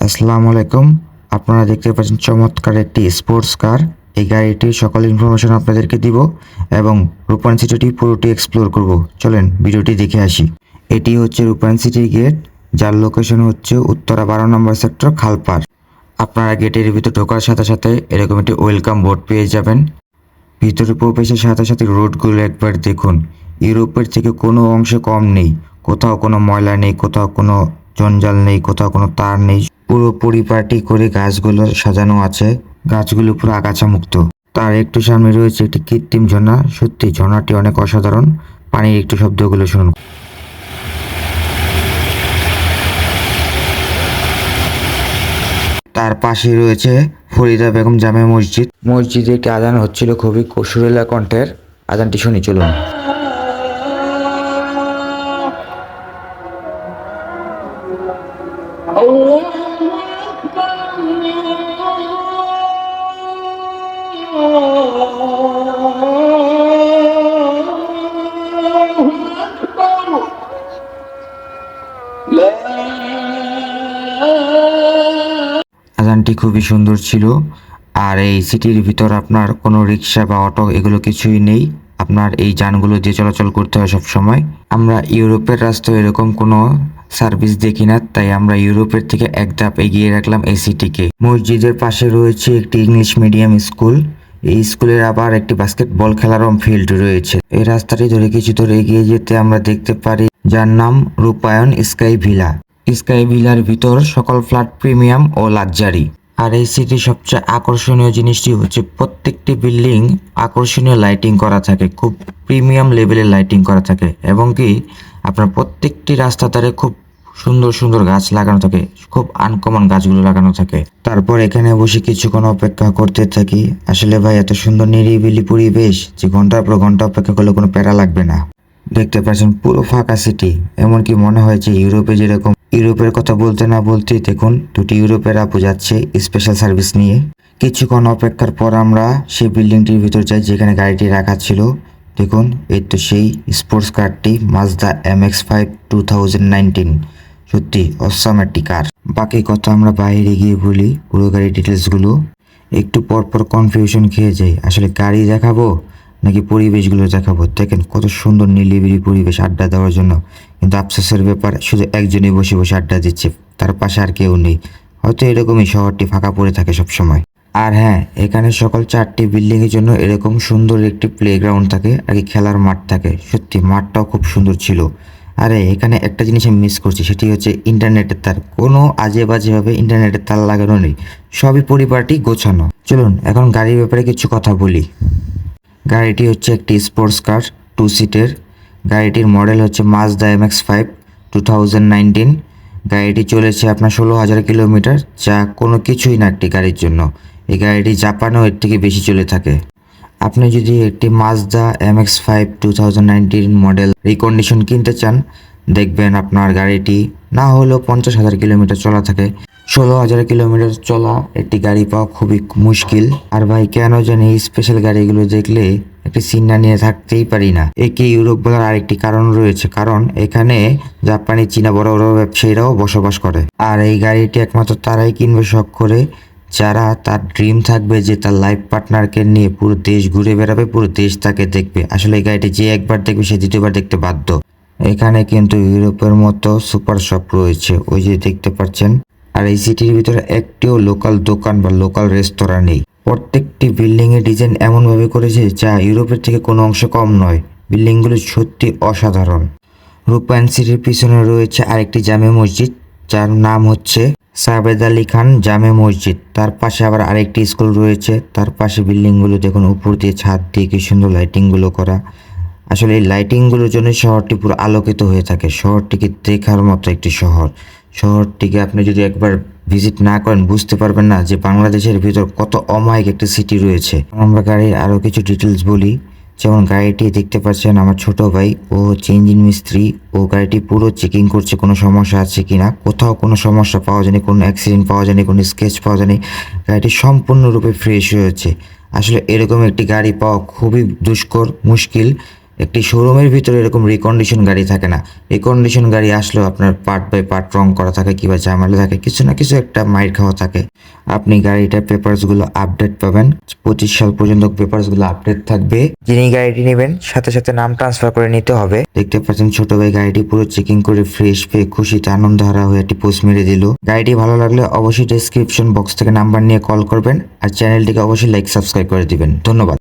আসসালামু আলাইকুম। আপনারা দেখতে পাচ্ছেন চমৎকার একটি স্পোর্টস কার এই গাড়িটির সকল ইনফরমেশন আপনাদেরকে দিব এবং রূপায়ণ সিটিটি পুরোটি এক্সপ্লোর করব। চলেন ভিডিওটি দেখে আসি। এটি হচ্ছে রূপায়ণ সিটির গেট যার লোকেশন হচ্ছে উত্তরা বারো নম্বর সেক্টর খালপার আপনারা গেটের ভিতরে ঢোকার সাথে সাথে এরকম একটি ওয়েলকাম বোর্ড পেয়ে যাবেন। ভিতরে প্রবেশের সাথে সাথে রোডগুলো একবার দেখুন। ইউরোপের থেকে কোনো অংশে কম নেই। কোথাও কোনো ময়লা নেই, কোথাও কোনো জঞ্জাল নেই, কোথাও কোনো তার নেই। পুরো পরিপাটি করে গাছগুলো সাজানো আছে। গাছগুলো পুরো আগাছা মুক্ত তার একটু সামনে রয়েছে একটি কৃত্রিম ঝর্ণা। সত্যি, ঝর্ণাটি অনেক অসাধারণ। পানির একটু শব্দগুলো শুনুন। তার পাশে রয়েছে ফরিদা বেগম জামে মসজিদ। মসজিদে একটি আদান হচ্ছিল খুবই সুরেলা কণ্ঠের। আদানটি শুনি, চলুন। Oh আজানটি খুবই সুন্দর ছিল, আর এই সিটির ভিতর আপনার কোনো রিক্সা বা অটো এগুলো কিছুই নেই। আপনার এই যানগুলো দিয়ে চলাচল করতে হয় সব সময় আমরা ইউরোপের রাস্তায় এরকম কোনো সার্ভিস দেখি না তাই আমরা ইউরোপের থেকে এক ধাপ এগিয়ে রাখলাম এই সিটিকে। মসজিদের পাশে রয়েছে একটি ইংলিশ মিডিয়াম স্কুল। এই স্কুলের আবার একটি বাস্কেটবল খেলারও ফিল্ড রয়েছে। এই রাস্তাটি ধরে কিছু দূর এগিয়ে যেতে আমরা দেখতে পারি, যার নাম রূপায়ণ স্কাই ভিলা। স্কাই ভিলার ভিতর সকল ফ্ল্যাট প্রিমিয়াম ও লাক্সারি। আর এই সিটির সবচেয়ে আকর্ষণীয় জিনিসটি হচ্ছে প্রত্যেকটি বিল্ডিং আকর্ষণীয় লাইটিং করা থাকে, খুব প্রিমিয়াম লেভেলের লাইটিং করা থাকে। এবং কি, আপনার প্রত্যেকটি রাস্তা ধারে খুব সুন্দর সুন্দর গাছ লাগানো থাকে, খুব আনকমন গাছগুলো লাগানো থাকে। তারপর এখানে বসে কিছুক্ষণ অপেক্ষা করতে থাকি। আসলে ভাই, এত সুন্দর নিরিবিলি পরিবেশ যে ঘণ্টার পর ঘণ্টা অপেক্ষা করলে কোনো প্যারা লাগবে না। দেখতে পাচ্ছেন পুরো ফাঁকা সিটি এমনকি মনে হয় যে ইউরোপে যেরকম, ইউরোপের কথা বলতে না বলতেই দেখুন, দুটি ইউরোপের আপু যাচ্ছে স্পেশাল সার্ভিস নিয়ে। কিছুক্ষণ অপেক্ষার পর আমরা সেই বিল্ডিংটির ভিতর যাই, যেখানে গাড়িটি রাখা ছিল। দেখুন, এই তো সেই sports কারটি Mazda M X five two thousand nineteen সত্যি, অসাম একটি কার। বাকি কথা আমরা বাইরে গিয়ে বলি, পুরো গাড়ির ডিটেলসগুলো একটু পর পর কনফিউশন খেয়ে যাই, আসলে গাড়ি দেখাবো নাকি পরিবেশগুলো দেখাবো? দেখেন, কত সুন্দর নিলিবিলি পরিবেশ আড্ডা দেওয়ার জন্য। কিন্তু আফসোসের ব্যাপার, শুধু একজনই বসে বসে আড্ডা দিচ্ছে, তার পাশে আর কেউ নেই। হয়তো এরকমই শহরটি ফাঁকা পড়ে থাকে সব সময় আর হ্যাঁ এখানে সকল চারটি বিল্ডিং এর জন্য এরকম সুন্দর একটি প্লেগ্রাউন্ড থাকে আর কি খেলার মাঠ থাকে। সত্যি, মাঠটাও খুব সুন্দর ছিল। আরে, এখানে একটা জিনিস আমি মিস করছি, সেটি হচ্ছে ইন্টারনেটের তার। কোনো আজে বাজে ভাবে ইন্টারনেটের তার লাগানো নেই। সবই পরিবারটি গোছানো। চলুন, এখন গাড়ির ব্যাপারে কিছু কথা বলি। গাড়িটি হচ্ছে একটি স্পোর্টস কার টু সিটের গাড়িটির মডেল হচ্ছে Mazda M X five two thousand nineteen গাড়িটি চলেছে আপনার ষোলো হাজার কিলোমিটার, যা কোনো কিছুই না একটি গাড়ির জন্য। এই গাড়িটি জাপানেও এর থেকে বেশি চলে থাকে। আপনি যদি একটি Mazda M X five two model recondition কিনতে চান, দেখবেন আপনার গাড়িটি না হলেও পঞ্চাশ হাজার কিলোমিটার চলা থাকে। ষোলো হাজার কিলোমিটার চলা একটি গাড়ি পাওয়া খুবই মুশকিল। আর ভাই, কেন জানি স্পেশাল গাড়িগুলো দেখলে একটি সিন্না নিয়ে থাকতেই পারি না। একে ইউরোপ বলার আরেকটি কারণ রয়েছে। কারণ এখানে জাপানি, চীনা বড় বড় ব্যবসায়ীরাও বসবাস করে। আর এই গাড়িটি একমাত্র তারাই কিনবে শখ করে। যারা তার ড্রিম থাকবে যে তার লাইফ পার্টনারকে নিয়ে পুরো দেশ ঘুরে বেড়াবে, পুরো দেশ তাকে দেখবে। আসলে এই গাড়িটি যে একবার দেখবে, সে দ্বিতীয়বার দেখতে বাধ্য। এখানে কিন্তু ইউরোপের মতো সুপার শপ রয়েছে, ওই যে দেখতে পাচ্ছেন। আর এই সিটির ভিতরে একটিও লোকাল দোকান বা লোকাল রেস্তোরাঁ নেই। প্রত্যেকটি বিল্ডিং এর ডিজাইন এমন ভাবে করেছে যা ইউরোপের থেকে কোনো অংশ কম নয়। বিল্ডিংগুলো সত্যি অসাধারণ। রূপায়ণ সিটির পিছনে রয়েছে আরেকটি জামে মসজিদ, যার নাম হচ্ছে সাবেদ আলী খান জামে মসজিদ। তার পাশে আবার আরেকটি স্কুল রয়েছে। তার পাশে বিল্ডিংগুলো দেখুন, উপর দিয়ে ছাদ দিয়ে কি সুন্দর লাইটিংগুলো করা। আসলে এই লাইটিংগুলোর জন্য শহরটি পুরো আলোকিত হয়ে থাকে। শহরটিকে দেখার মতো একটি শহর। শহরটিকে আপনি যদি একবার ভিজিট না করেন, বুঝতে পারবেন না যে বাংলাদেশের ভিতর কত অমায়িক একটি সিটি রয়েছে। আমরা গাড়ির আরও কিছু ডিটেলস বলি। যেমন গাড়িটি দেখতে পাচ্ছেন আমার ছোট ভাই, ও হচ্ছে ইঞ্জিন মিস্ত্রি, ও গাড়িটি পুরো চেকিং করছে কোনো সমস্যা আছে কিনা, কোথাও কোনো সমস্যা পাওয়া যায়নি, কোনো অ্যাক্সিডেন্ট পাওয়া যায়নি, কোনো স্কেচ পাওয়া যায়নি, গাড়িটি সম্পূর্ণরূপে ফ্রেশ হয়েছে আসলে এরকম একটি গাড়ি পাওয়া খুবই দুষ্কর, মুশকিল একটি শোরুমের ভিতরে এরকম রিকন্ডিশন গাড়ি থাকে না। রিকন্ডিশন গাড়ি আসলেও আপনার পার্ট বাই পার্ট রং করা থাকে, কিংবা ঝামেলা থাকে, কিছু না কিছু একটা মাইর খাওয়া থাকে। আপনি গাড়িটার পেপারসগুলো আপডেট পাবেন, পঁচিশ সাল পর্যন্ত পেপারসগুলো আপডেট থাকবে। যিনি গাড়িটি নেবেন, সাথে সাথে নাম ট্রান্সফার করে নিতে হবে। দেখতে পাচ্ছেন ছোট ভাই গাড়িটি পুরো চেকিং করে ফ্রেশ পেয়ে খুশিতে আনন্দ হারা হয়ে একটি পোস্ট মেরে দিল। গাড়িটি ভালো লাগলে অবশ্যই ডেসক্রিপশন বক্স থেকে নাম্বার নিয়ে কল করবেন, আর চ্যানেলটিকে অবশ্যই লাইক সাবস্ক্রাইব করে দিবেন। ধন্যবাদ।